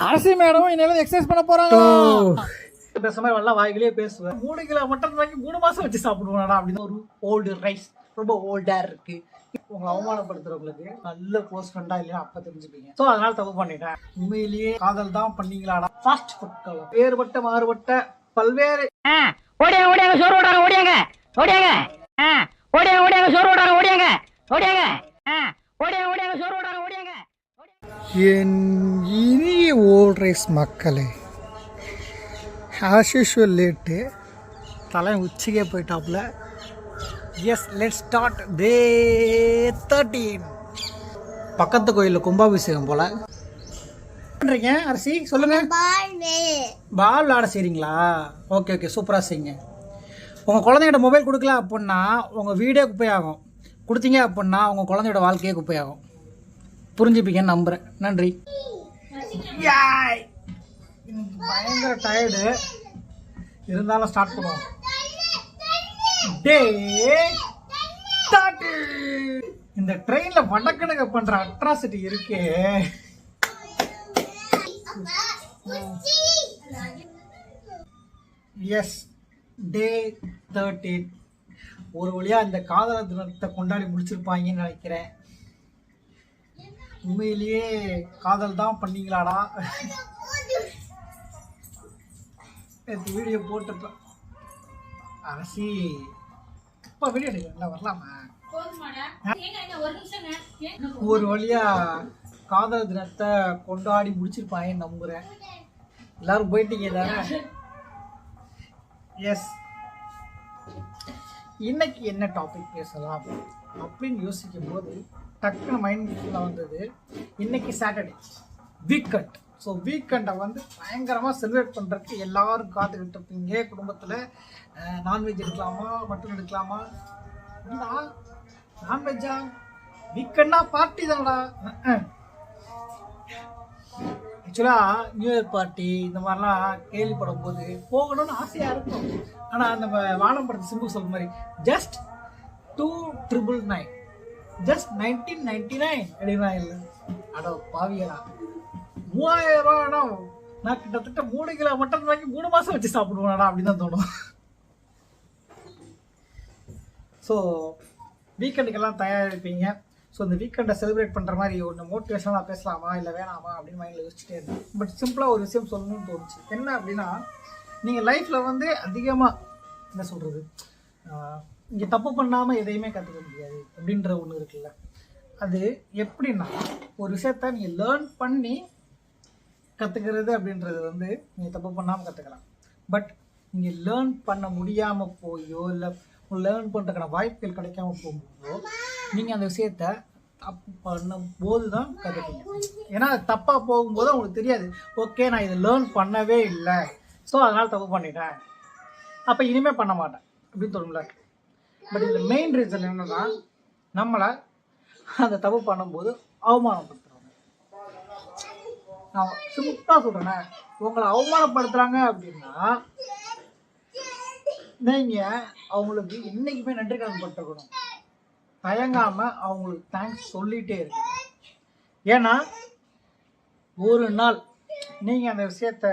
அரசி madam இனிமேல் exercise பண்ண போறாங்க. பேசுற மாதிரி நல்லா வாய்களே பேசுவேன் மூணு கிலோ மட்டன் வாங்கி மூணு மாசம் வச்சு சாப்பிடுவாடா அப்படின்னு ஒரு ஓல்டு ரைஸ் ரொம்ப ஓல்டா இருக்கு. உங்களை அவமானப்படுத்துறவங்களுக்கு நல்ல க்ளோஸ் ஃப்ரெண்டா இல்லையா? அப்ப தெரிஞ்சுப்பீங்க. ஸோ அதனால தப்பு பண்ணிட்டேன். உண்மையிலேயே காதல் தான் பண்ணீங்களாடா? ஃபாஸ்ட் ஃபுட் வேறுபட்ட மாறுபட்ட பல்வேறு ஓடியாங்க ஓடியாங்க சோறு ஓடாங்க ஓடியாங்க ஓடியாங்க. ஆ, ஓடியாங்க ஓடியாங்க சோறு ஓடாங்க ஓடியாங்க ஓடியாங்க. ஆ, ஓடியாங்க ஓடியாங்க சோறு ஓடாங்க ஓடியாங்க என் ஓல்ட் ரைஸ் மக்களே ஆஸ் யூஷுவல் லேட்டு தலை உச்சிக்கே போயிட்டாப்புல. Yes let start day thirteen பக்கத்து கோயிலில் கும்பாபிஷேகம் போல். பண்ணுறீங்க அரிசி? சொல்லுங்கள் பால் விளாட செய்கிறீங்களா ஓகே ஓகே சூப்பராக செய்யுங்க உங்கள் குழந்தைகிட்ட மொபைல் கொடுக்கல அப்படின்னா உங்கள் வீடே குப்பையாகும். கொடுத்தீங்க அப்படின்னா உங்கள் குழந்தையோட வாழ்க்கையே குப்பையாகும். புரிஞ்சுப்பீங்கன்னு நம்புகிறேன் நன்றி. யாய். இன்னைக்கு பயங்கர டயர்டு இருந்தாலும் ஸ்டார்ட் பண்ணுவோம். டே இந்த ட்ரெயின்ல வடக்கணக்க பண்ற அட்ராசிட்டி இருக்கே. எஸ் டே தேர்ட்டீன் ஒரு வழியா இந்த காதல தினத்தை கொண்டாடி முடிச்சிருப்பாங்கன்னு நினைக்கிறேன். உண்மையிலேயே காதல் தான் பண்ணீங்களாடா? நேற்று வீடியோ போட்டிருப்பேன் அரசி இப்போ வீடியோ எடுக்கல வரலாமா? ஒரு வழியா காதல் தினத்தை கொண்டாடி முடிச்சிருப்பாங்கன்னு நம்புறேன். எல்லாரும் போயிட்டீங்க தானே எஸ் இன்னைக்கு என்ன டாபிக் பேசலாம் அப்படின்னு யோசிக்கும் போது டக்குன்னு மைண்ட்ல வந்தது. இன்னைக்கு சாட்டர்டே வீக்கெண்ட் ஸோ வீக்கெண்டை வந்து பயங்கரமாக செலிப்ரேட் பண்ணுறதுக்கு எல்லாரும் காத்துக்கிட்டு இருப்பீங்க குடும்பத்தில் நான்வெஜ் எடுக்கலாமா மட்டன் எடுக்கலாமா? நான்வெஜ்ஜா வீக்கெண்டா பார்ட்டி தானடா. ஆக்சுவலாக நியூ இயர் பார்ட்டி இந்த மாதிரிலாம் கேள்விப்படும் போது போகணும்னு ஆசையாக இருக்கும். ஆனால் நம்ம வானம் படத்து சிம்பு சொல்ற மாதிரி just two triple nine just nineteen ninety nine அப்படின்னா இல்லை. அடோ பாவியடா. மூவாயிரம் ரூபாடா நான் கிட்டத்தட்ட மூணு கிலோ மட்டன் வாங்கி மூணு மாதம் வச்சு சாப்பிடுவேடா அப்படின்னு தான் தோணும். ஸோ வீக்கெண்டுக்கெல்லாம் தயாரிப்பீங்க. ஸோ இந்த வீக்கெண்டை செலிப்ரேட் பண்ணுற மாதிரி ஒன்று மோட்டிவேஷனாக பேசலாமா? இல்லை வேணாமா? அப்படின்னு மைண்டில் யோசிச்சுட்டே இருந்தேன். பட் சிம்பிளாக ஒரு விஷயம் சொல்லணும்னு தோணுச்சு. என்ன அப்படின்னா நீங்கள் லைஃப்பில் வந்து அதிகமாக என்ன சொல்கிறது இங்கே தப்பு பண்ணாமல் எதையுமே கற்றுக்க முடியாது அப்படின்ற ஒன்று இருக்குல்ல. அது எப்படின்னா ஒரு விஷயத்த நீங்கள் லேர்ன் பண்ணி கற்றுக்கிறது அப்படின்றது வந்து நீங்கள் தப்பு பண்ணாமல் கற்றுக்கலாம் பட் நீங்கள் லேர்ன் பண்ண முடியாமல் போயோ இல்லை லேர்ன் பண்ணுறதுக்கான வாய்ப்புகள் கிடைக்காம போகும்போதோ நீங்கள் அந்த விஷயத்த தப்பு பண்ணும் போது தான் கற்றுப்பீங்க ஏன்னா அது தப்பாக போகும்போது உங்களுக்கு தெரியாது. ஓகே நான் இதை லேர்ன் பண்ணவே இல்லை. ஸோ அதனால் தப்பு பண்ணிட்டேன். அப்போ இனிமேல் பண்ண மாட்டேன். அப்படின்னு தோணும்ல? பட் இந்த மெயின் ரீசன் என்னன்னா நம்மளை அந்த தப்பு பண்ணும்போது அவமானப்படுத்துறாங்க. நான் சிம்பிளாக சொல்கிறேன் உங்களை அவமானப்படுத்துறாங்க அப்படின்னா நீங்கள் அவங்களுக்கு என்னைக்குமே நன்றி கடன் பட்டிருக்கணும். தயங்காமல் அவங்களுக்கு தேங்க்ஸ் சொல்லிகிட்டே இருக்கு ஏன்னா ஒரு நாள் நீங்கள் அந்த விஷயத்த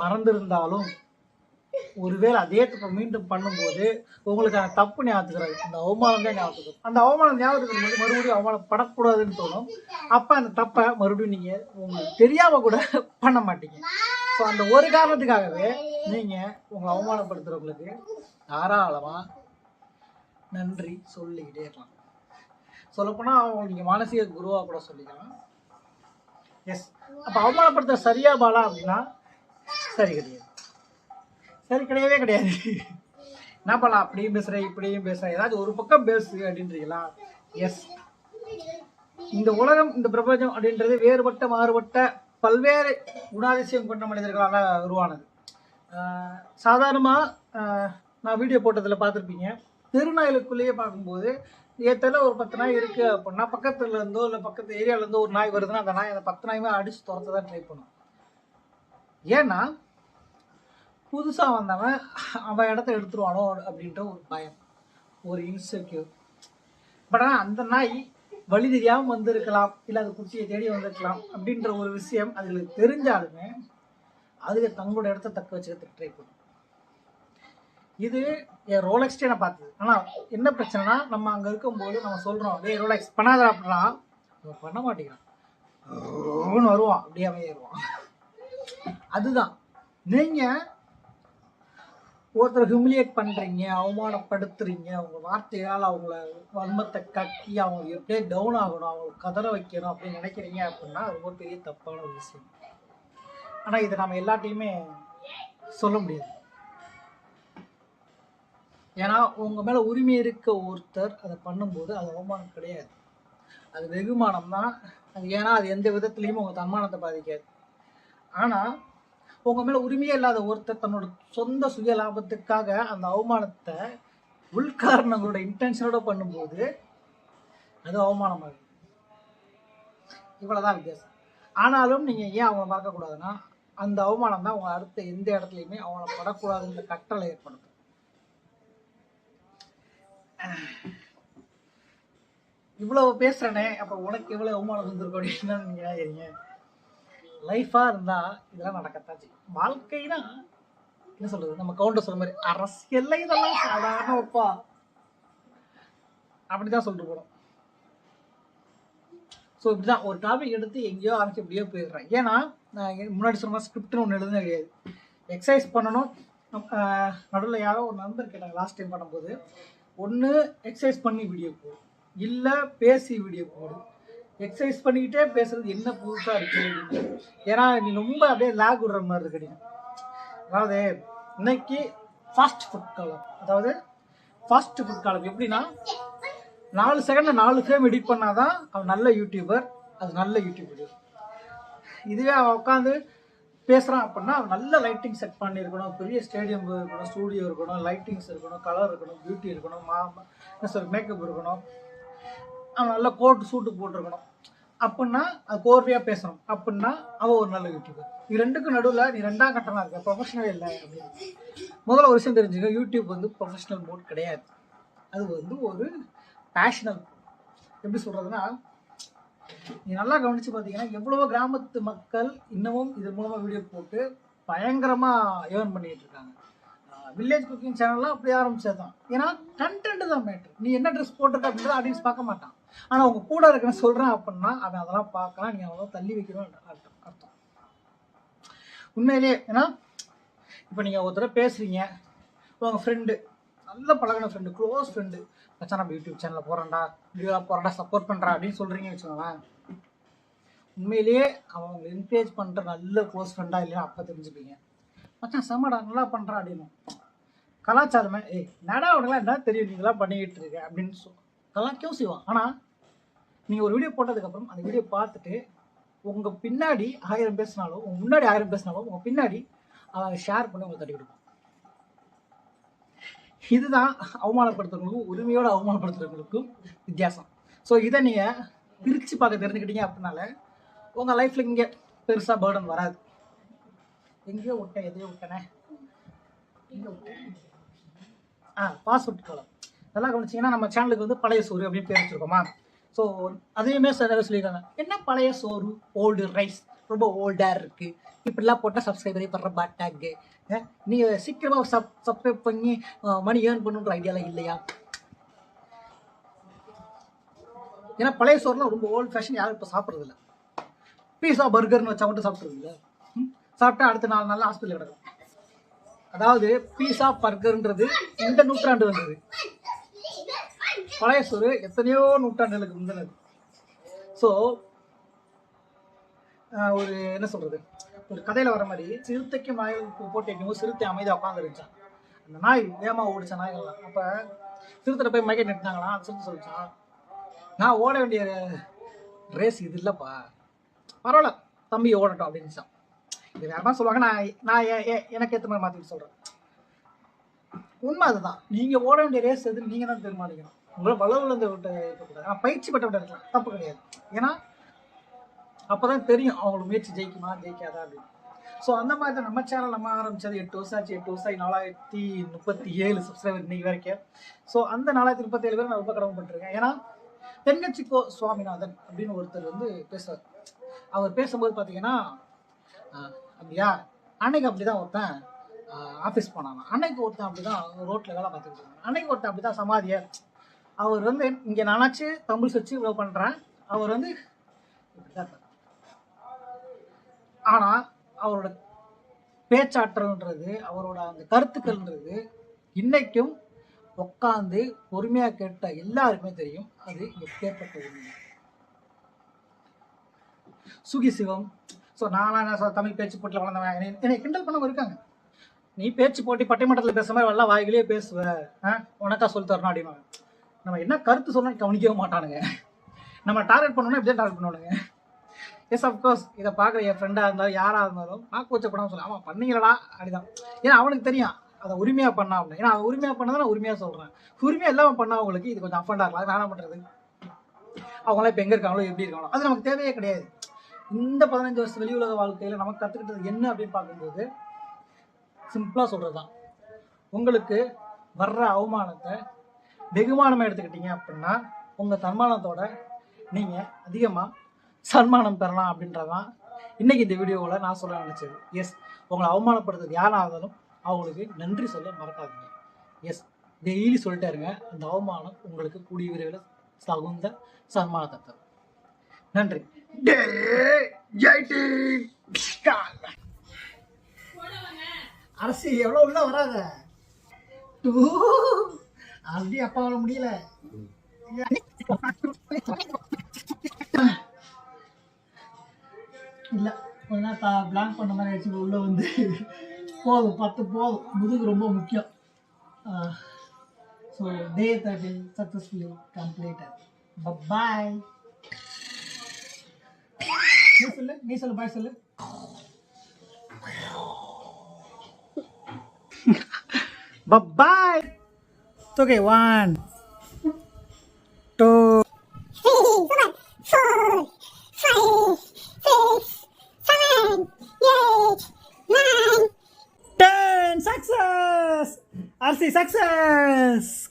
மறந்திருந்தாலும் ஒருவேளை அதே தப்பை மீண்டும் பண்ணும்போது உங்களுக்கு அந்த தப்பு ஞாபகத்துக்கிறாரு அந்த அவமானம் தான் ஞாபகத்துக்கு அந்த அவமானம் ஞாபகத்துக்கு மறுபடியும் மறுபடியும் அவமானப்படக்கூடாதுன்னு தோணும். அப்போ அந்த தப்பை மறுபடியும் நீங்கள் உங்களுக்கு தெரியாமல் கூட பண்ண மாட்டீங்க. ஸோ அந்த ஒரு காரணத்துக்காகவே நீங்கள் உங்களை அவமானப்படுத்துகிறவங்களுக்கு தாராளமாக நன்றி சொல்லிக்கிட்டே இருக்கலாம். சொல்லப்போனால் அவங்க நீங்கள் மானசீக குருவாக கூட சொல்லிக்கலாம். எஸ் அப்போ அவமானப்படுத்த சரியா பாலா அப்படின்னா சரி கிடையாது. சரி கிடையவே கிடையாது. என்ன பண்ணலாம்? அப்படியும் பேசுகிறேன் இப்படியும் பேசுகிறேன் ஏதாச்சும் ஒரு பக்கம் பேசு அப்படின்றீங்களா? எஸ் இந்த உலகம் இந்த பிரபஞ்சம் அப்படின்றது வேறுபட்ட மாறுபட்ட பல்வேறு குணாதிசயம் கொண்ட மனிதர்களால் உருவானது. சாதாரணமாக நான் வீடியோ போட்டதில் பார்த்துருப்பீங்க. தெருநாய்களுக்குள்ளேயே பார்க்கும்போது ஏத்தல ஒரு பத்து நாய் இருக்குது அப்படின்னா பக்கத்துல இருந்தோ இல்லை பக்கத்து ஏரியாவிலேருந்தோ ஒரு நாய் வருதுன்னா அந்த நாய் அந்த பத்து நாயுமே அடித்து துரத்த தான் ட்ரை பண்ணும். ஏன்னா புதுசாக வந்தவன் அவன் இடத்த எடுத்துருவானோ அப்படின்ற ஒரு பயம் ஒரு இன்செக்யூர் பட் ஆனால் அந்த நாய் வழி தெரியாமல் வந்திருக்கலாம் இல்லை அது குச்சியை தேடி வந்திருக்கலாம் அப்படின்ற ஒரு விஷயம் அதுகளுக்கு தெரிஞ்சாலுமே அதுக்கு தங்களோட இடத்த தக்க வச்சுக்கிறதுக்கு ட்ரை பண்ணும் இது என் ரோலெக்ஸ்டே நான் பார்த்தது. ஆனால் என்ன பிரச்சனைனா நம்ம அங்கே இருக்கும்போது நம்ம சொல்கிறோம் அப்படியே ரோலெக்ஸ் பண்ணாத அப்படின்னா அவன் பண்ண மாட்டேங்கிறான். வருவான் அப்படியே அமையிருவான் அதுதான். நீங்கள் ஒருத்தரை ஹியூமிலியேட் பண்ணுறீங்க அவமானப்படுத்துறீங்க அவங்க வார்த்தையால் அவங்கள வன்மத்தை கக்கி அவங்க எப்படியே டவுன் ஆகணும் அவங்க கதற வைக்கணும் அப்படின்னு நினைக்கிறீங்க அப்படின்னா அது ரொம்ப பெரிய தப்பான ஒரு விஷயம். ஆனால் இதை நம்ம எல்லாத்தையுமே சொல்ல முடியாது. ஏன்னா உங்கள் மேலே உரிமை இருக்க ஒருத்தர் அதை பண்ணும்போது அது அவமானம் கிடையாது. அது வெகுமானம் தான். அது ஏன்னா அது எந்த விதத்துலேயும் உங்கள் தன்மானத்தை பாதிக்காது. ஆனால் உங்க மேல உரிமையே இல்லாத ஒருத்தர் தன்னோட சொந்த சுய லாபத்துக்காக அந்த அவமானத்தை உள்காரணங்களோட இன்டென்ஷனோட பண்ணும்போது அது அவமானமாக இவ்வளோதான் வித்தியாசம். ஆனாலும் நீங்க ஏன் அவங்கள மறக்கக்கூடாதுன்னா அந்த அவமானம் தான் உங்க அடுத்த எந்த இடத்துலையுமே அவங்கள படக்கூடாதுன்ற கட்டளை ஏற்படுத்தும். இவ்வளவு பேசுறேனே அப்புறம் உனக்கு எவ்வளவு அவமானம் வந்திருக்கோம் அப்படின்னு நீங்க நினைக்கிறீங்க? லைஃபாக இருந்தால் இதெல்லாம் நடக்கத்தான் செய்யும். வாழ்க்கைனா என்ன சொல்கிறது நம்ம கவுண்டர் சொல்கிற மாதிரி அரசியல்ல இதெல்லாம் சாதாரண ஒப்பா அப்படிதான் சொல்லிட்டு போகிறோம் ஸோ இப்படிதான் ஒரு டாபிக் எடுத்து எங்கேயோ ஆரம்பிச்சு எப்படியோ போயிடுறேன். ஏன்னா நான் முன்னாடி சொன்ன ஸ்கிரிப்ட்னு ஒன்று எழுதுனே கிடையாது. எக்ஸசைஸ் பண்ணணும். நடுவில் யாரோ ஒரு நண்பர் கேட்டாங்க லாஸ்ட் டைம் பண்ணும்போது ஒன்று எக்ஸசைஸ் பண்ணி வீடியோ போடும் இல்லை பேசி வீடியோ போடும் எக்ஸசைஸ் பண்ணிக்கிட்டே பேசுறது என்ன புதுசாக இருக்கு? ஏன்னா நீ ரொம்ப அப்படியே லேக் விடுற மாதிரி இருக்கு அதாவது இன்னைக்கு ஃபாஸ்ட் ஃபுட் காலம். அதாவது ஃபாஸ்ட் ஃபுட் காலம் எப்படின்னா நாலு செகண்ட்ல நாலு ஃப்ரேம் எடிட் பண்ணாதான் அவன் நல்ல யூடியூபர் அது நல்ல யூடியூபர் இதுவே அவன் உட்காந்து பேசுகிறான் அப்படின்னா அவன் நல்ல லைட்டிங் செட் பண்ணியிருக்கணும். பெரிய ஸ்டேடியம் இருக்கணும் ஸ்டூடியோ இருக்கணும் லைட்டிங்ஸ் இருக்கணும் கலர் இருக்கணும் பியூட்டி இருக்கணும் மா என்ன சொல் மேக்கப் இருக்கணும். அவன் நல்ல கோட் சூட்டு போட்டிருக்கணும். அப்படின்னா அது கோர்வையாக பேசணும். அப்படின்னா அவள் ஒரு நல்ல யூடியூபர் இது ரெண்டுக்கும் நடுவில் நீ ரெண்டாம் கட்டமாக இருக்க. ப்ரொஃபஷனல் இல்லை அப்படின்னு. முதல்ல ஒரு விஷயம் தெரிஞ்சுக்க யூடியூப் வந்து ப்ரொஃபஷனல் மோட் கிடையாது. அது வந்து ஒரு பேஷனல் எப்படி சொல்கிறதுனா நீ நல்லா கவனித்து பார்த்தீங்கன்னா எவ்வளவோ கிராமத்து மக்கள் இன்னமும் இது மூலமாக வீடியோ போட்டு பயங்கரமாக ஏர்ன் பண்ணிகிட்டு இருக்காங்க. வில்லேஜ் குக்கிங் சேனல்லாம் அப்படி ஆரம்பிச்சது தான் ஏன்னா கண்டென்ட் தான் மேட்ரு நீ என்ன ட்ரெஸ் போட்டிருக்க அப்படின்றத ஆடியன்ஸ் பார்க்க மாட்டான். ஆனால் உங்க கூட இருக்கிற சொல்கிறேன் அப்படின்னா அவன் அதெல்லாம் பார்க்கலாம். நீங்க அதெல்லாம் தள்ளி வைக்கணும் அர்த்தம் அர்த்தம். உண்மையிலேயே ஏன்னா இப்போ நீங்கள் ஒருத்தர பேசுறீங்க. உங்கள் ஃப்ரெண்டு நல்ல பழகின ஃப்ரெண்டு க்ளோஸ் ஃப்ரெண்டு மச்சான் நம்ம யூடியூப் சேனலில் போகிறேன்டா வீடியோலாம் போகிறேன்டா சப்போர்ட் பண்ணுறா அப்படின்னு சொல்கிறீங்கன்னு வச்சுக்கோங்களேன். உண்மையிலேயே அவன் உங்களை என்கரேஜ் பண்ணுற நல்ல க்ளோஸ் ஃப்ரெண்டாக இல்லையா அப்போ தெரிஞ்சுப்பீங்க. மச்சான் செம்மடா நல்லா பண்ணுறா அப்படின்னு. கலாச்சாரமே ஏய் நடா உனக்குலாம் என்ன தெரியும் நீங்களாம் பண்ணிக்கிட்டு இருக்க அப்படின்னு சொல் கலாய்க்கவும் செய்வான் ஆனால் நீங்கள் ஒரு வீடியோ போட்டதுக்கப்புறம் அந்த வீடியோ பார்த்துட்டு உங்கள் பின்னாடி ஆயிரம் பேசினாலும் உங்கள் முன்னாடி ஆயிரம் பேசினாலும் உங்கள் பின்னாடி ஷேர் பண்ணி உங்களுக்கு தட்டி கொடுப்பான் இதுதான் அவமானப்படுத்துறவங்களுக்கும் உரிமையோட அவமானப்படுத்துறவங்களுக்கும் வித்தியாசம். ஸோ இதை நீங்கள் பிரித்து பார்க்க தெரிஞ்சுக்கிட்டீங்க அப்படின்னால உங்கள் லைஃப்பில் இங்கே பெருசாக பேர்டன் வராது. எங்கேயோ விட்டேன் எதையோ விட்டனே. எங்கே விட்டேன். ஆ பாஸ்வேர்ட் காலம் நல்லா கவனிச்சிங்கன்னா நம்ம சேனலுக்கு வந்து பழைய சோறு அப்படின்னு பேர் வச்சிருக்கோமா? ஸோ அதையுமே சில பேர் சொல்லியிருக்காங்க. என்ன பழைய சோறு? ஓல்டு ரைஸ் ரொம்ப ஓல்டாக இருக்குது இப்படிலாம் போட்டால் சப்ஸ்கிரைபரே படுற பாட்டாக்கு நீ சீக்கிரமாக சப் சப்ஸ்கிரைப் பண்ணி மணி ஏர்ன் பண்ணுன்ற ஐடியாலாம் இல்லையா? ஏன்னா பழைய சோறுலாம் ரொம்ப ஓல்டு ஃபேஷன் யாரும் இப்போ சாப்பிட்றது இல்லை பீஸா பர்கர்னு வச்சா மட்டும் சாப்பிட்றது இல்லை ம்? சாப்பிட்டா அடுத்த நாலு நாள் ஹாஸ்பிட்டல் கிடக்கும். அதாவது பீஸா பர்கர்ன்றது இந்த நூற்றாண்டு வந்தது. பழைய சோறு எத்தனையோ நூற்றாண்டுகளுக்கு முந்தினது. ஸோ ஒரு என்ன சொல்கிறது ஒரு கதையில் வர மாதிரி சிறுத்தைக்கு நாய்களுக்கு போட்டு வைக்கும்போது சிறுத்தை அமைதியாக உட்காந்துருச்சான் அந்த நாய் வேகமாக ஓடிச்ச நாய்கள்லாம்? அப்போ சிறுத்தை போய் மைக்கெட் நிறுத்தாங்களாம் அது சிறுத்தை சொல்லிச்சான் நான் ஓட வேண்டிய ரேஸ் இது இல்லைப்பா. பரவாயில்ல தம்பி ஓடட்டும் அப்படின்னு இது வேற சொல்லுவாங்க. நான் நான் எ- எனக்கு ஏற்ற மாதிரி மாற்றிட்டு சொல்கிறேன் உண்மை அதுதான். நீங்கள் ஓட வேண்டிய ரேஸ் எதுன்னு நீங்கள் தான் தீர்மானிக்கணும். உங்களை வளவுலேருந்து விட்ட இருக்கக்கூடாது. ஆனால் பயிற்சி பெற்ற விட்ட இருக்கலாம். தப்பு கிடையாது. ஏன்னா அப்போ தான் தெரியும் அவங்களுக்கு முயற்சி ஜெயிக்குமா ஜெயிக்காதா அப்படின்னு. ஸோ அந்த மாதிரி தான் நம்ம சேனல் நம்ம ஆரம்பிச்சது எட்டு வருஷம் ஆச்சு. எட்டு வருஷம் ஆகி நாலாயிரத்தி முப்பத்தி ஏழு சப்ஸ்கிரைபர் இன்னைக்கு வரைக்கும் ஸோ அந்த நாலாயிரத்தி முப்பத்தி ஏழு பேர் நான் ரொம்ப கடமைப்பட்டிருக்கேன் ஏன்னா தென்கட்சிக்கோ சுவாமிநாதன் அப்படின்னு ஒருத்தர் வந்து பேசுவார். அவர் பேசும்போது பார்த்தீங்கன்னா ஆஹ், அப்படியா? அன்னைக்கு அப்படிதான் ஒருத்தன் ஆஃபீஸ் போனாங்க அன்னைக்கு ஒருத்தன் அப்படிதான் ரோட்ல வேலை பார்த்துக்கிட்டு அன்னைக்கு ஒருத்தன் அப்படிதான் சமாதியை அவர் வந்து இங்கே நானாச்சு தமிழ் வச்சு இவ்வளோ பண்ணுறேன் அவர் வந்து ஆனால் அவரோட பேச்சாற்றல்ன்றது அவரோட அந்த கருத்துக்கள்ன்றது இன்னைக்கும் உட்காந்து பொறுமையாக கேட்ட எல்லாருக்குமே தெரியும். அது எப்பேற்பட்ட உண்மை சுகி சிவம். ஸோ நான்லாம் என்ன தமிழ் பேச்சு போட்டியில் வளர்ந்தவன் என்னை- கிண்டல் பண்ணவங்க இருக்காங்க. நீ பேச்சு போட்டி பட்டிமன்றத்தில் பேசுகிற மாதிரி எல்லாம் வாய்களே பேசுவ. ஆ? உனக்கா சொல்லி தரணும் அப்படின்னு நம்ம என்ன கருத்து சொன்னா கவனிக்கவே மாட்டானுங்க. நம்ம டார்கெட் பண்ணணும்னா இப்படியே டார்கெட் பண்ணுவானுங்க. எஸ் அஃப்கோர்ஸ் இதை பார்க்குற என் ஃப்ரெண்டாக இருந்தாலும் யாராக இருந்தாலும் நான் கூச்சப்படாமல் சொல்ல ஆமாம் பண்ணீங்களா அப்படிதான். ஏன்னா அவனுக்கு தெரியும் அதை உரிமையாக பண்ணா அப்படின்னு. ஏன்னா அதை உரிமையாக பண்ணதை நான் உரிமையாக சொல்கிறேன் உரிமையாக இல்லாமல் பண்ணவங்களுக்கு இது கொஞ்சம் அஃபண்டாக இருக்கலாம். வேணாம் பண்ணுறது அவங்களாம் இப்போ எங்கே இருக்காங்களோ எப்படி இருக்காங்களோ அது நமக்கு தேவையே கிடையாது. இந்த பதினஞ்சு வருஷம் வெளி உலக வாழ்க்கையில் நமக்கு கற்றுக்கிட்டது என்ன அப்படின்னு பார்க்கும்போது சிம்பிளாக சொல்கிறது தான் உங்களுக்கு வர்ற அவமானத்தை வெகுமானமாக எடுத்துக்கிட்டீங்க அப்படின்னா உங்கள் தன்மானத்தோட நீங்கள் அதிகமாக சன்மானம் பெறலாம் அப்படின்றதான் இன்றைக்கி இந்த வீடியோவில் நான் சொல்ல நினச்சது. எஸ் உங்களை அவமானப்படுத்துறது யாராக அவங்களுக்கு நன்றி சொல்ல மறக்காதீங்க. எஸ் டெய்லி சொல்லிட்டே இருங்க. அந்த அவமானம் உங்களுக்கு கூடிய விரைவில் தகுந்த சன்மானத்தை தரும். நன்றி. அரசு எவ்வளோ உள்ள வராத? டூ. அப்படி அப்பாவால முடியல. இல்லை கொஞ்ச நேரம் பிளான் பண்ண மாதிரி ஆயிடுச்சு உள்ள வந்து போதும் பத்து போதும். முதுகு ரொம்ப முக்கியம். So day thirteen successfully completed bye நீ சொல்லு நீ சொல்லு பாய் சொல்லு. பாய் okay one two. Three four five six seven eight nine. Ten success. Rc success.